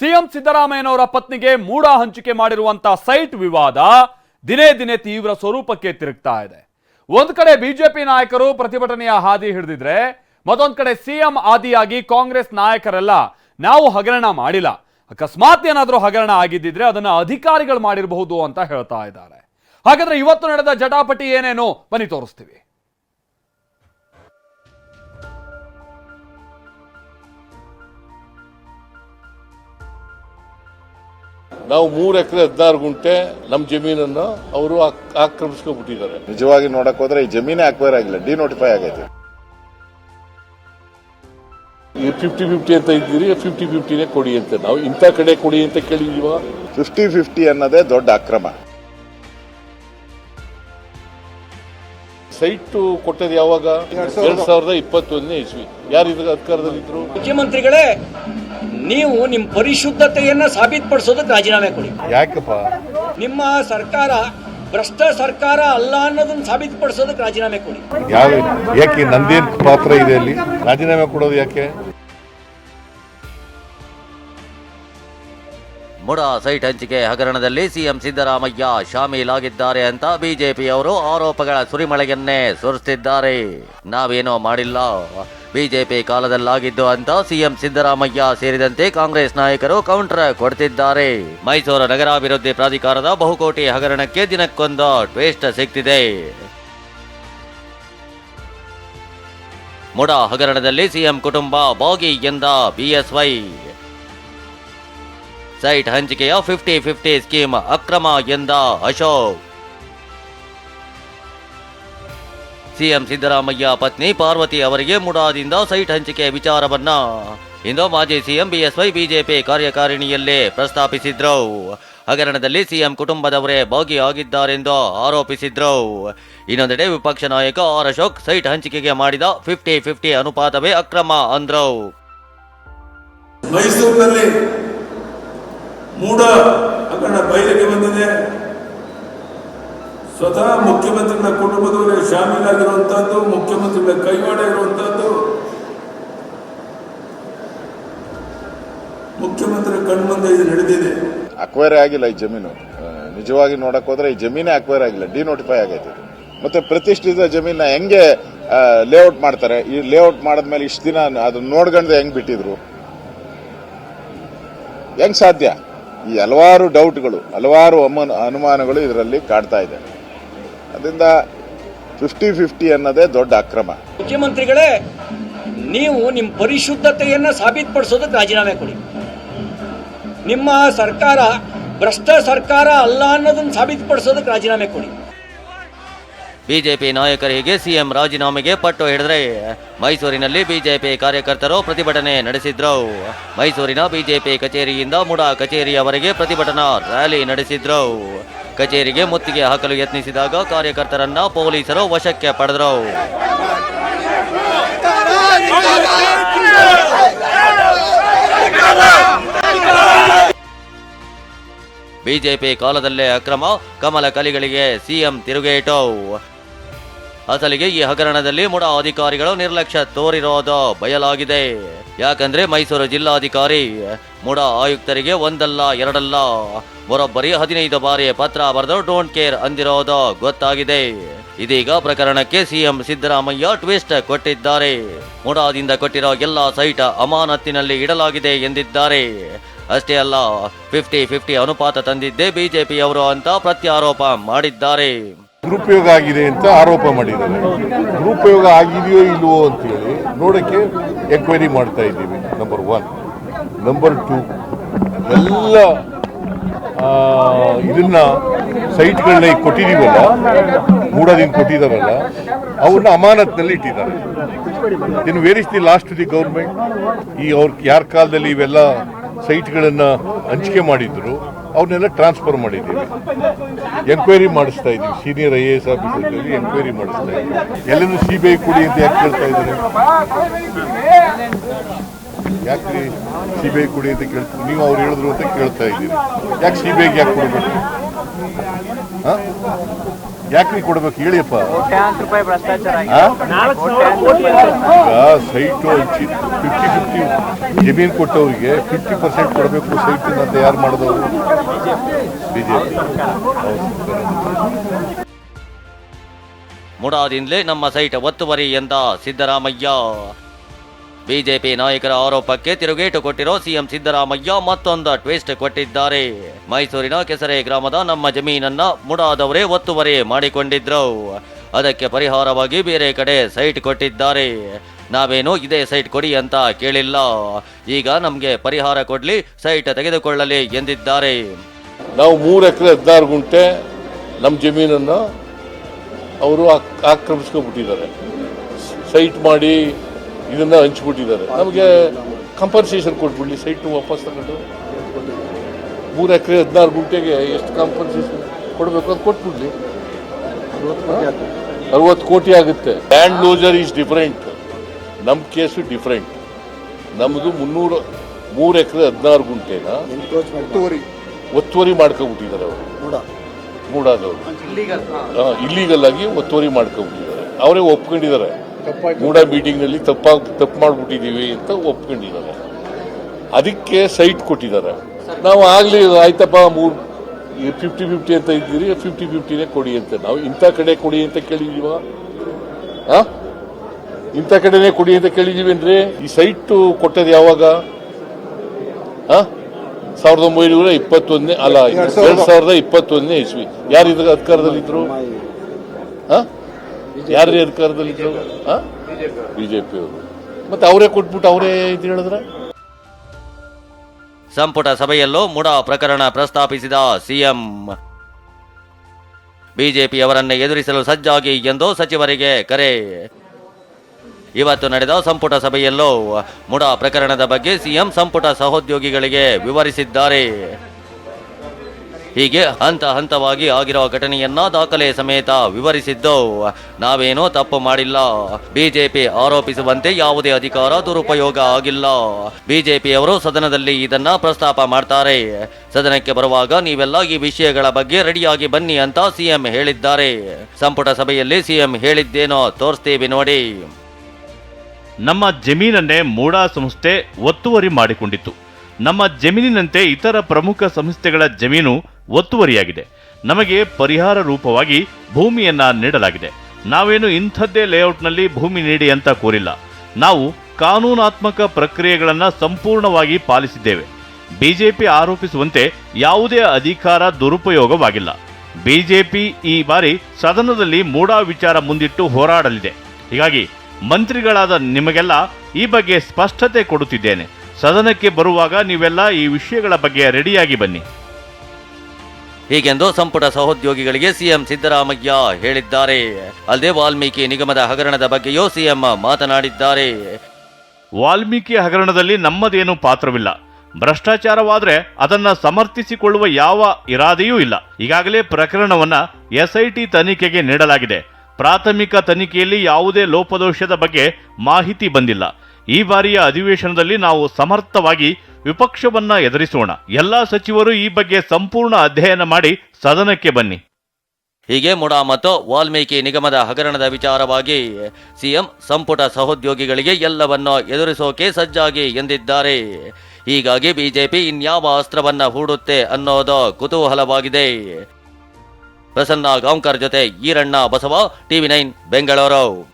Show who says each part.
Speaker 1: CM ಸಿದ್ದರಾಮಯ್ಯನವರ ಪತ್ನಿಗೆ ಮೂಡ ಹಂಚಿಕೆ ಮಾಡಿರುವಂತಹ ಸೈಟ್ ವಿವಾದ ದಿನೇ ದಿನೇ ತೀವ್ರ ಸ್ವರೂಪಕ್ಕೆ ತಿರುಗ್ತಾ ಇದೆ. ಒಂದು ಕಡೆ ಬಿಜೆಪಿ ನಾಯಕರು ಪ್ರತಿಭಟನೆಯ ಹಾದಿ ಹಿಡಿದಿದ್ರೆ, ಮತ್ತೊಂದು ಕಡೆ ಸಿಎಂ ಆದಿಯಾಗಿ ಕಾಂಗ್ರೆಸ್ ನಾಯಕರೆಲ್ಲ ನಾವು ಹಗರಣ ಮಾಡಿಲ್ಲ. ಅಕಸ್ಮಾತ್ ಏನಾದರೂ ಹಗರಣ ಆಗಿದ್ದಿದ್ರೆ ಅದನ್ನ ಅಧಿಕಾರಿಗಳು ಮಾಡಿರಬಹುದು ಅಂತ ಹೇಳ್ತಾ ಇದ್ದಾರೆ. ಹಾಗಾದ್ರೆ ಇವತ್ತು ನಡೆದ ಜಟಾಪಟಿ ಏನೇನು? ಬನ್ನಿ ತೋರಿಸ್ತೀವಿ.
Speaker 2: ನಾವು ಮೂರು ಎಕರೆ ಹದಿನಾರು ಗುಂಟೆ ನಮ್ಮ ಜಮೀನನ್ನು ಅವರು ಆಕ್ರಮಿಸ್ಕೊಬಿಟ್ಟಿದ್ದಾರೆ
Speaker 3: ನಿಜವಾಗಿ ನೋಡಕ್ ಹೋದ್ರೆ ಈ ಜಮೀನೇ ಅಕ್ವೈರ್ ಆಗಿಲ್ಲ ಡಿನೋಟಿಫೈ ಆಗೈತೆ.
Speaker 2: ಈ ಫಿಫ್ಟಿ ಫಿಫ್ಟಿ ಅಂತ ಇದ್ದೀರಿ ಫಿಫ್ಟಿ ಫಿಫ್ಟಿನೇ ಕೊಡಿ ಅಂತ. ನಾವು ಇಂಥ ಕಡೆ ಕೊಡಿ ಅಂತ ಕೇಳಿದೀವ
Speaker 3: ಫಿಫ್ಟಿ ಫಿಫ್ಟಿ ಅನ್ನೋದೇ ದೊಡ್ಡ ಅಕ್ರಮ.
Speaker 2: ಸೈಟ್ ಕೊಟ್ಟದ್ದು ಯಾವಾಗ? ಎರಡ್ ಸಾವಿರದ ಇಪ್ಪತ್ತೊಂದನೇ ಇಸ್ವಿ. ಯಾರು ಇದ್ರ ಅಧಿಕಾರದಲ್ಲಿದ್ರು?
Speaker 4: ಮುಖ್ಯಮಂತ್ರಿಗಳೇ ನೀವು ನಿಮ್ಮ ಪರಿಶುದ್ಧತೆಯನ್ನ ಸಾಬೀತುಪಡಿಸೋದಕ್ಕೆ ರಾಜೀನಾಮೆ ಕೊಡಿ.
Speaker 3: ಯಾಕಪ್ಪ?
Speaker 4: ನಿಮ್ಮ ಸರ್ಕಾರ ಭ್ರಷ್ಟ ಸರ್ಕಾರ ಅಲ್ಲ ಅನ್ನೋದನ್ನ ಸಾಬೀತುಪಡಿಸೋದಕ್ಕೆ ರಾಜೀನಾಮೆ ಕೊಡಿ.
Speaker 3: ಯಾವ ಯಾಕೆ ನಂದೇನ್ ಪಾತ್ರ ಇದೆ ಅಲ್ಲಿ? ರಾಜೀನಾಮೆ ಕೊಡೋದು ಯಾಕೆ?
Speaker 5: ಮುಡ ಸೈಟ್ ಹಂಚಿಕೆ ಹಗರಣದಲ್ಲಿ ಸಿಎಂ ಸಿದ್ದರಾಮಯ್ಯ ಶಾಮೀಲಾಗಿದ್ದಾರೆ ಅಂತ ಬಿಜೆಪಿಯವರು ಆರೋಪಗಳ ಸುರಿಮಳೆಯನ್ನೇ ಸುರಿಸುತ್ತಿದ್ದಾರೆ ನಾವೇನೋ ಮಾಡಿಲ್ಲ. ಬಿಜೆಪಿ ಕಾಲದಲ್ಲಾಗಿದ್ದು ಅಂತ ಸಿಎಂ ಸಿದ್ದರಾಮಯ್ಯ ಸೇರಿದಂತೆ ಕಾಂಗ್ರೆಸ್ ನಾಯಕರು ಕೌಂಟರ್ ಕೊಡ್ತಿದ್ದಾರೆ. ಮೈಸೂರು ನಗರಾಭಿವೃದ್ಧಿ ಪ್ರಾಧಿಕಾರದ ಬಹುಕೋಟಿ ಹಗರಣಕ್ಕೆ ದಿನಕ್ಕೊಂದು ಟ್ವೇಸ್ಟ್ ಸಿಗ್ತಿದೆ ಮುಡ ಹಗರಣದಲ್ಲಿ ಸಿಎಂ ಕುಟುಂಬ ಬಾಗಿ ಎಂದ ಬಿಎಸ್ವೈ ಸೈಟ್ ಹಂಚಿಕೆಯ ಫಿಫ್ಟಿ ಫಿಫ್ಟಿ ಸ್ಕೀಮ್ ಅಕ್ರಮ ಎಂದ ಅಶೋಕ್. ಸಿಎಂ ಸಿದ್ದರಾಮಯ್ಯ ಪತ್ನಿ ಪಾರ್ವತಿ ಅವರಿಗೆ ಮುಡಾದಿಂದ ಸೈಟ್ ಹಂಚಿಕೆ ವಿಚಾರವನ್ನ ಇಂದು ಮಾಜಿ ಸಿಎಂ ಬಿಎಸ್ವೈ ಬಿಜೆಪಿ ಕಾರ್ಯಕಾರಿಣಿಯಲ್ಲೇ ಪ್ರಸ್ತಾಪಿಸಿದ್ರು. ಹಗರಣದಲ್ಲಿ ಸಿಎಂ ಕುಟುಂಬದವರೇ ಭಾಗಿಯಾಗಿದ್ದಾರೆಂದು ಆರೋಪಿಸಿದ್ರು. ಇನ್ನೊಂದೆಡೆ ವಿಪಕ್ಷ ನಾಯಕ ಆರ್ ಅಶೋಕ್ ಸೈಟ್ ಹಂಚಿಕೆಗೆ ಮಾಡಿದ ಫಿಫ್ಟಿ ಫಿಫ್ಟಿ ಅನುಪಾತವೇ ಅಕ್ರಮ ಅಂದ್ರು.
Speaker 6: ಮೈಸೂರಿನಲ್ಲಿ ಮೂಡ ಹಗರಣ ಬಯಲಿಗೆ ಬಂದಿದೆ. ಸ್ವತಃ ಮುಖ್ಯಮಂತ್ರಿಗಳ ಕುಟುಂಬದವರೇ ಶಾಮೀಲಾಗಿರುವಂತಹದ್ದು, ಮುಖ್ಯಮಂತ್ರಿಗಳ ಕೈವಾಡ ಇರುವಂತಹದ್ದು. ಮುಖ್ಯಮಂತ್ರಿ ಕಣ್ಮುಂದೆ ಇದು ನಡೆದಿದೆ.
Speaker 3: ಅಕ್ವೈರ್ ಆಗಿಲ್ಲ ಈ ಜಮೀನು. ನಿಜವಾಗಿ ನೋಡಕ್ ಹೋದ್ರೆ ಈ ಜಮೀನೇ ಅಕ್ವೈರ್ ಆಗಿಲ್ಲ ಡಿನೋಟಿಫೈ ಆಗೈತೆ ಮತ್ತೆ ಪ್ರತಿಷ್ಠಿತ ಜಮೀನ ಹೆಂಗೆ ಲೇಔಟ್ ಮಾಡ್ತಾರೆ? ಈ ಲೇಔಟ್ ಮಾಡಿದ್ಮೇಲೆ ಇಷ್ಟು ದಿನ ಅದನ್ನ ನೋಡ್ಕೊಂಡ್ರೆ ಹೆಂಗ್ ಬಿಟ್ಟಿದ್ರು? ಹೆಂಗ್ ಸಾಧ್ಯ? ಈ ಹಲವಾರು ಡೌಟ್ಗಳು ಹಲವಾರು ಅಮ್ಮ ಅನುಮಾನಗಳು ಇದರಲ್ಲಿ ಕಾಡ್ತಾ ಇದೆ. ಅದರಿಂದ ಫಿಫ್ಟಿ ಫಿಫ್ಟಿ ಅನ್ನೋದೇ ದೊಡ್ಡ ಅಕ್ರಮ.
Speaker 4: ಮುಖ್ಯಮಂತ್ರಿಗಳೇ ನೀವು ನಿಮ್ಮ ಪರಿಶುದ್ಧತೆಯನ್ನ ಸಾಬೀತುಪಡಿಸೋದಕ್ಕೆ ರಾಜೀನಾಮೆ ಕೊಡಿ. ನಿಮ್ಮ ಸರ್ಕಾರ ಭ್ರಷ್ಟ ಸರ್ಕಾರ ಅಲ್ಲ ಅನ್ನೋದನ್ನು ಸಾಬೀತುಪಡಿಸೋದಕ್ಕೆ ರಾಜೀನಾಮೆ ಕೊಡಿ.
Speaker 5: ಬಿಜೆಪಿ ನಾಯಕರಿಗೆ ಸಿಎಂ ರಾಜೀನಾಮೆಗೆ ಪಟ್ಟು ಹಿಡಿದ್ರೆ ಮೈಸೂರಿನಲ್ಲಿ ಬಿಜೆಪಿ ಕಾರ್ಯಕರ್ತರು ಪ್ರತಿಭಟನೆ ನಡೆಸಿದ್ರು. ಮೈಸೂರಿನ ಬಿಜೆಪಿ ಕಚೇರಿಯಿಂದ ಮುಡಾ ಕಚೇರಿಯವರೆಗೆ ಪ್ರತಿಭಟನಾ ರ್ಯಾಲಿ ನಡೆಸಿದ್ರು. ಕಚೇರಿಗೆ ಮುತ್ತಿಗೆ ಹಾಕಲು ಯತ್ನಿಸಿದಾಗ ಕಾರ್ಯಕರ್ತರನ್ನ ಪೊಲೀಸರು ವಶಕ್ಕೆ ಪಡೆದರು. ಬಿಜೆಪಿ ಕಾಲದಲ್ಲೇ ಅಕ್ರಮ, ಕಮಲ ಕಲಿಗಳಿಗೆ ಸಿಎಂ ತಿರುಗೇಟು. ಅಸಲಿಗೆ ಈ ಹಗರಣದಲ್ಲಿ ಮುಡಾ ಅಧಿಕಾರಿಗಳು ನಿರ್ಲಕ್ಷ್ಯ ತೋರಿರೋದು ಬಯಲಾಗಿದೆ. ಯಾಕಂದ್ರೆ ಮೈಸೂರು ಜಿಲ್ಲಾಧಿಕಾರಿ ಮುಡಾ ಆಯುಕ್ತರಿಗೆ ಒಂದಲ್ಲ, ಎರಡಲ್ಲ, ಬರೋಬ್ಬರಿ ಹದಿನೈದು ಬಾರಿ ಪತ್ರ ಬರೆದು ಡೋಂಟ್ ಕೇರ್ ಅಂದಿರೋದು ಗೊತ್ತಾಗಿದೆ. ಇದೀಗ ಪ್ರಕರಣಕ್ಕೆ ಸಿಎಂ ಸಿದ್ದರಾಮಯ್ಯ ಟ್ವಿಸ್ಟ್ ಕೊಟ್ಟಿದ್ದಾರೆ. ಮುಡಾದಿಂದ ಕೊಟ್ಟಿರೋ ಎಲ್ಲ ಸೈಟ್ ಅಮಾನತ್ತಿನಲ್ಲಿ ಇಡಲಾಗಿದೆ ಎಂದಿದ್ದಾರೆ. ಅಷ್ಟೇ ಅಲ್ಲ ಫಿಫ್ಟಿ ಫಿಫ್ಟಿ ಅನುಪಾತ ತಂದಿದ್ದೇ ಬಿಜೆಪಿಯವರು ಅಂತ ಪ್ರತ್ಯಾರೋಪ ಮಾಡಿದ್ದಾರೆ.
Speaker 7: ದುರುಪಯೋಗ ಆಗಿದೆ ಅಂತ ಆರೋಪ ಮಾಡಿದ್ದಾರೆ. ದುರುಪಯೋಗ ಆಗಿದೆಯೋ ಇಲ್ವೋ ಅಂತೇಳಿ ನೋಡೋಕ್ಕೆ ಎಂಕ್ವೈರಿ ಮಾಡ್ತಾ ಇದ್ದೀವಿ. ನಂಬರ್ ಒನ್ ನಂಬರ್ ಟು ಎಲ್ಲ ಇದನ್ನ ಸೈಟ್ಗಳನ್ನ ಈಗ ಕೊಟ್ಟಿದ್ದೀವಲ್ಲ ಮೂಡೋದಿಂದ ಕೊಟ್ಟಿದ್ದಾರಲ್ಲ ಅವನ್ನ ಅಮಾನತ್ನಲ್ಲಿ ಇಟ್ಟಿದ್ದಾರೆ. ಇನ್ನು where is the last the government ಈ ಅವ್ರ ಯಾರ ಕಾಲದಲ್ಲಿ ಇವೆಲ್ಲ ಸೈಟ್ಗಳನ್ನ ಹಂಚಿಕೆ ಮಾಡಿದ್ರು ಅವನ್ನೆಲ್ಲ ಟ್ರಾನ್ಸ್ಫರ್ ಮಾಡಿದ್ದೀವಿ. ಎಂಕ್ವೈರಿ ಮಾಡಿಸ್ತಾ ಇದ್ದೀವಿ. ಸೀನಿಯರ್ ಐ ಎ ಎಸ್ ಆಫೀಸರ್ಗಳಿಗೆ ಎಂಕ್ವೈರಿ ಮಾಡಿಸ್ತಾ ಇದ್ದೀವಿ. ಎಲ್ಲರೂ ಸಿ ಬಿ ಐ ಕೊಡಿ ಅಂತ ಯಾಕೆ ಕೇಳ್ತಾ ಇದ್ದಾರೆ? ಯಾಕೆ ಸಿ ಬಿ ಐ ಕೊಡಿ ಅಂತ ಕೇಳ್ತೀವಿ ನೀವು ಅವ್ರು ಹೇಳಿದ್ರು ಅಂತ ಕೇಳ್ತಾ ಇದ್ದೀರಿ. ಯಾಕೆ ಸಿ ಬಿ ಐಗೆ ಯಾಕೆ ಕೊಡಬೇಕು? ಯಾಕ್ರಿ ಕೊಡ್ಬೇಕು? ಹೇಳಿಯಪ್ಪ.
Speaker 8: ರೂಪಾಯಿ ಭ್ರಷ್ಟಾಚಾರ
Speaker 7: ಆ? ಸೈಟು ಹಂಚಿ ಫಿಫ್ಟಿ ಫಿಫ್ಟಿ ಜಮೀನು ಕೊಟ್ಟವರಿಗೆ ಫಿಫ್ಟಿ ಪರ್ಸೆಂಟ್ ಕೊಡಬೇಕು ಸೈಟ್ ಅಂತ ಯಾರು ಮಾಡಿದವರು? ಬಿಜೆಪಿ.
Speaker 5: ಮುಡಾದಿಂದಲೇ ನಮ್ಮ ಸೈಟ್ ಒತ್ತುವರಿ ಎಂದ ಸಿದ್ದರಾಮಯ್ಯ. ಬಿಜೆಪಿ ನಾಯಕರ ಆರೋಪಕ್ಕೆ ತಿರುಗೇಟು ಕೊಟ್ಟಿರೋ ಸಿಎಂ ಸಿದ್ದರಾಮಯ್ಯ ಮತ್ತೊಂದು ಟ್ವಿಸ್ಟ್ ಕೊಟ್ಟಿದ್ದಾರೆ. ಮೈಸೂರಿನ ಕೆಸರೆ ಗ್ರಾಮದ ನಮ್ಮ ಜಮೀನನ್ನ ಮುಡಾದವರೇ ಒತ್ತುವರಿ ಮಾಡಿಕೊಂಡಿದ್ರು. ಅದಕ್ಕೆ ಪರಿಹಾರವಾಗಿ ಬೇರೆ ಕಡೆ ಸೈಟ್ ಕೊಟ್ಟಿದ್ದಾರೆ. ನಾವೇನು ಇದೇ ಸೈಟ್ ಕೊಡಿ ಅಂತ ಕೇಳಿಲ್ಲ. ಈಗ ನಮಗೆ ಪರಿಹಾರ ಕೊಡ್ಲಿ, ಸೈಟ್ ತೆಗೆದುಕೊಳ್ಳಲಿ ಎಂದಿದ್ದಾರೆ.
Speaker 2: ನಾವು ಮೂರು ಎಕರೆ ಹದಿನಾರು ಗುಂಟೆ ನಮ್ಮ ಜಮೀನನ್ನು ಅವರು ಆಕ್ರಮಿಸ್ಕೊಬಿಟ್ಟಿದ್ದಾರೆ ಸೈಟ್ ಮಾಡಿ ಇದನ್ನ ಹಂಚ್ಬಿಟ್ಟಿದ್ದಾರೆ. ನಮಗೆ ಕಂಪನ್ಸೇಷನ್ ಕೊಟ್ಬಿಡಲಿ ಸೈಟ್ ವಾಪಸ್ ತಗೊಂಡು. ಮೂರು ಎಕರೆ ಹದಿನಾರು ಗುಂಟೆಗೆ ಎಷ್ಟು ಕಾಂಪನ್ಸೇಷನ್ ಕೊಡಬೇಕು ಅಂತ ಕೊಟ್ಬಿಡ್ಲಿ ಅರವತ್ತು ಕೋಟಿ ಆಗುತ್ತೆ. ಲ್ಯಾಂಡ್ ಲೂಸರ್ ಈಸ್ ಡಿಫರೆಂಟ್ ನಮ್ಮ ಕೇಸು ಡಿಫ್ರೆಂಟ್ ನಮ್ಮದು ಮುನ್ನೂರು ಮೂರು ಎಕರೆ ಹದಿನಾರು ಗುಂಟೆನ ಒತ್ತುವರಿ. ಮಾಡ್ಕೊಬಿಟ್ಟಿದ್ದಾರೆ ಅವರು. ಮೂಡಾದವರು. ಇಲ್ಲಿಗಲ್ ಆಗಿ ಒತ್ತುವರಿ ಮಾಡ್ಕೊಬಿಟ್ಟಿದ್ದಾರೆ. ಅವರೇ ಒಪ್ಕೊಂಡಿದ್ದಾರೆ. ಮೂಡ ಮೀಟಿಂಗ್ನಲ್ಲಿ ತಪ್ಪ ತಪ್ಪು ಮಾಡಿಬಿಟ್ಟಿದ್ದೀವಿ ಅಂತ ಒಪ್ಕೊಂಡಿದ್ದಾರೆ. ಅದಕ್ಕೆ ಸೈಟ್ ಕೊಟ್ಟಿದ್ದಾರೆ. ನಾವು ಆಗಲಿ ಆಯ್ತಪ್ಪ ಮೂರ್ ಫಿಫ್ಟಿ ಫಿಫ್ಟಿ ಅಂತ ಇದ್ದೀರಿ ಫಿಫ್ಟಿ ಫಿಫ್ಟಿನೇ ಕೊಡಿ ಅಂತ. ನಾವು ಇಂಥ ಕಡೆ ಕೊಡಿ ಅಂತ ಕೇಳಿದೀವ ಇಂಥ ಕಡೆನೇ ಕೊಡಿ ಅಂತ ಕೇಳಿದೀವೇನ್ರಿ ಈ ಸೈಟ್ ಕೊಟ್ಟದ್ದು ಯಾವಾಗ? ಸಾವಿರದ ಒಂಬೈನೂರ ಇಪ್ಪತ್ತೊಂದನೇ ಅಲ್ಲ ಎರಡು ಸಾವಿರದ ಇಪ್ಪತ್ತೊಂದನೇ ಇಸ್ವಿ. ಯಾರು ಇದ್ರ ಅಧಿಕಾರದಲ್ಲಿದ್ರು ಅಧಿಕಾರದಲ್ಲಿ ಯಾರು ಅಧಿಕಾರದಲ್ಲಿದ್ರು ಬಿಜೆಪಿ ಅವರು. ಮತ್ತೆ ಅವರೇ ಕೊಟ್ಬಿಟ್ಟು ಅವರೇ ಇದು ಹೇಳಿದ್ರೆ?
Speaker 5: ಸಂಪುಟ ಸಭೆಯಲ್ಲೂ ಮುಡಾ ಪ್ರಕರಣ ಪ್ರಸ್ತಾಪಿಸಿದ ಸಿಎಂ. ಬಿಜೆಪಿಯವರನ್ನೇ ಎದುರಿಸಲು ಸಜ್ಜಾಗಿ ಎಂದು ಸಚಿವರಿಗೆ ಕರೆ. ಇವತ್ತು ನಡೆದ ಸಂಪುಟ ಸಭೆಯಲ್ಲೂ ಮುಡಾ ಪ್ರಕರಣದ ಬಗ್ಗೆ ಸಿಎಂ ಸಂಪುಟ ಸಹೋದ್ಯೋಗಿಗಳಿಗೆ ವಿವರಿಸಿದ್ದಾರೆ. ಹೀಗೆ ಹಂತ ಹಂತವಾಗಿ ಆಗಿರೋ ಘಟನೆಯನ್ನ ದಾಖಲೆ ಸಮೇತ ವಿವರಿಸಿದ್ದು, ನಾವೇನೋ ತಪ್ಪು ಮಾಡಿಲ್ಲ. ಬಿಜೆಪಿ ಆರೋಪಿಸುವಂತೆ ಯಾವುದೇ ಅಧಿಕಾರ ದುರುಪಯೋಗ ಆಗಿಲ್ಲ. ಬಿಜೆಪಿಯವರು ಸದನದಲ್ಲಿ ಇದನ್ನ ಪ್ರಸ್ತಾಪ ಮಾಡ್ತಾರೆ. ಸದನಕ್ಕೆ ಬರುವಾಗ ನೀವೆಲ್ಲ ಈ ವಿಷಯಗಳ ಬಗ್ಗೆ ರೆಡಿಯಾಗಿ ಬನ್ನಿ ಅಂತ ಸಿಎಂ ಹೇಳಿದ್ದಾರೆ. ಸಂಪುಟ ಸಭೆಯಲ್ಲಿ ಸಿಎಂ ಹೇಳಿದ್ದೇನೋ ತೋರಿಸ್ತೀವಿ ನೋಡಿ.
Speaker 9: ನಮ್ಮ ಜಮೀನನ್ನೇ ಮೂಡಾ ಸಂಸ್ಥೆ ಒತ್ತುವರಿ ಮಾಡಿಕೊಂಡಿತ್ತು. ನಮ್ಮ ಜಮೀನಿನಂತೆ ಇತರ ಪ್ರಮುಖ ಸಂಸ್ಥೆಗಳ ಜಮೀನು ಒತ್ತುವರಿಯಾಗಿದೆ. ನಮಗೆ ಪರಿಹಾರ ರೂಪವಾಗಿ ಭೂಮಿಯನ್ನ ನೀಡಲಾಗಿದೆ. ನಾವೇನು ಇಂಥದ್ದೇ ಲೇಔಟ್ನಲ್ಲಿ ಭೂಮಿ ನೀಡಿ ಅಂತ ಕೋರಿಲ್ಲ. ನಾವು ಕಾನೂನಾತ್ಮಕ ಪ್ರಕ್ರಿಯೆಗಳನ್ನು ಸಂಪೂರ್ಣವಾಗಿ ಪಾಲಿಸಿದ್ದೇವೆ. ಬಿಜೆಪಿ ಆರೋಪಿಸುವಂತೆ ಯಾವುದೇ ಅಧಿಕಾರ ದುರುಪಯೋಗವಾಗಿಲ್ಲ. ಬಿಜೆಪಿ ಈ ಬಾರಿ ಸದನದಲ್ಲಿ ಮೂಡಾ ವಿಚಾರ ಮುಂದಿಟ್ಟು ಹೋರಾಡಲಿದೆ. ಹೀಗಾಗಿ ಮಂತ್ರಿಗಳಾದ ನಿಮಗೆಲ್ಲ ಈ ಬಗ್ಗೆ ಸ್ಪಷ್ಟತೆ ಕೊಡುತ್ತಿದ್ದೇನೆ. ಸದನಕ್ಕೆ ಬರುವಾಗ ನೀವೆಲ್ಲ ಈ ವಿಷಯಗಳ ಬಗ್ಗೆ ರೆಡಿಯಾಗಿ ಬನ್ನಿ.
Speaker 5: ಹೀಗೆಂದು ಸಂಪುಟ ಸಹೋದ್ಯೋಗಿಗಳಿಗೆ ಸಿಎಂ ಸಿದ್ದರಾಮಯ್ಯ ಹೇಳಿದ್ದಾರೆ. ಅಲ್ಲದೆ ವಾಲ್ಮೀಕಿ ನಿಗಮದ ಹಗರಣದ ಬಗ್ಗೆಯೂ ಸಿಎಂ ಮಾತನಾಡಿದ್ದಾರೆ.
Speaker 9: ವಾಲ್ಮೀಕಿ ಹಗರಣದಲ್ಲಿ ನಮ್ಮದೇನು ಪಾತ್ರವಿಲ್ಲ. ಭ್ರಷ್ಟಾಚಾರವಾದ್ರೆ ಅದನ್ನ ಸಮರ್ಥಿಸಿಕೊಳ್ಳುವ ಯಾವ ಇರಾದೆಯೂ ಇಲ್ಲ. ಈಗಾಗಲೇ ಪ್ರಕರಣವನ್ನ ಎಸ್ಐಟಿ ತನಿಖೆಗೆ ನೀಡಲಾಗಿದೆ. ಪ್ರಾಥಮಿಕ ತನಿಖೆಯಲ್ಲಿ ಯಾವುದೇ ಲೋಪದೋಷದ ಬಗ್ಗೆ ಮಾಹಿತಿ ಬಂದಿಲ್ಲ. ಈ ಬಾರಿಯ ಅಧಿವೇಶನದಲ್ಲಿ ನಾವು ಸಮರ್ಥವಾಗಿ ವಿಪಕ್ಷವನ್ನ ಎದುರಿಸೋಣ. ಎಲ್ಲಾ ಸಚಿವರು ಈ ಬಗ್ಗೆ ಸಂಪೂರ್ಣ ಅಧ್ಯಯನ ಮಾಡಿ ಸದನಕ್ಕೆ ಬನ್ನಿ.
Speaker 5: ಹೀಗೆ ಮುಡಾ ಮತ್ತು ವಾಲ್ಮೀಕಿ ನಿಗಮದ ಹಗರಣದ ವಿಚಾರವಾಗಿ ಸಿಎಂ ಸಂಪುಟ ಸಹೋದ್ಯೋಗಿಗಳಿಗೆ ಎಲ್ಲವನ್ನೂ ಎದುರಿಸೋಕೆ ಸಜ್ಜಾಗಿ ಎಂದಿದ್ದಾರೆ. ಹೀಗಾಗಿ ಬಿಜೆಪಿ ಇನ್ಯಾವ ಅಸ್ತ್ರವನ್ನ ಹೂಡುತ್ತೆ ಅನ್ನೋದು ಕುತೂಹಲವಾಗಿದೆ. ಪ್ರಸನ್ನ ಗಾಂವ್ಕರ್ ಜೊತೆ ಈರಣ್ಣ ಬಸವ, ಟಿವಿ ನೈನ್, ಬೆಂಗಳೂರು.